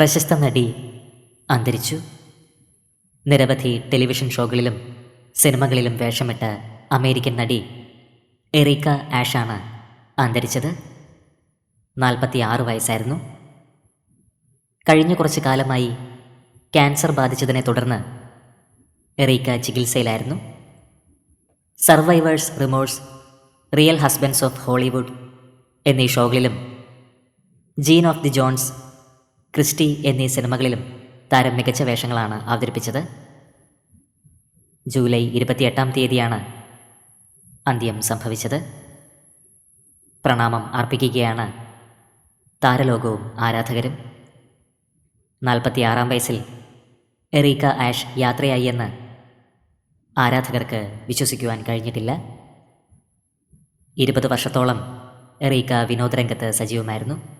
പ്രശസ്ത നടി അന്തരിച്ചു. നിരവധി ടെലിവിഷൻ ഷോകളിലും സിനിമകളിലും വേഷമിട്ട അമേരിക്കൻ നടി എറിക്ക ആഷാണ് അന്തരിച്ചത്. നാൽപ്പത്തി ആറ് വയസ്സായിരുന്നു. കഴിഞ്ഞ കുറച്ച് കാലമായി ക്യാൻസർ ബാധിച്ചതിനെ തുടർന്ന് എറീക്ക ചികിത്സയിലായിരുന്നു. Survivors remorse real husbands of Hollywood എന്നീ ഷോകളിലും Jean of the Jones Christie എന്നീ സിനിമകളിലും താരം മികച്ച വേഷങ്ങളാണ് അവതരിപ്പിച്ചത്. ജൂലൈ ഇരുപത്തിയെട്ടാം തീയതിയാണ് അന്ത്യം സംഭവിച്ചത്. പ്രണാമം അർപ്പിക്കുകയാണ് താരലോകവും ആരാധകരും. നാൽപ്പത്തിയാറാം വയസ്സിൽ എറീക്ക ആഷ് യാത്രയായി എന്ന് ആരാധകർക്ക് വിശ്വസിക്കുവാൻ കഴിഞ്ഞിട്ടില്ല. ഇരുപത് വർഷത്തോളം എറീക്ക വിനോദരംഗത്ത് സജീവമായിരുന്നു.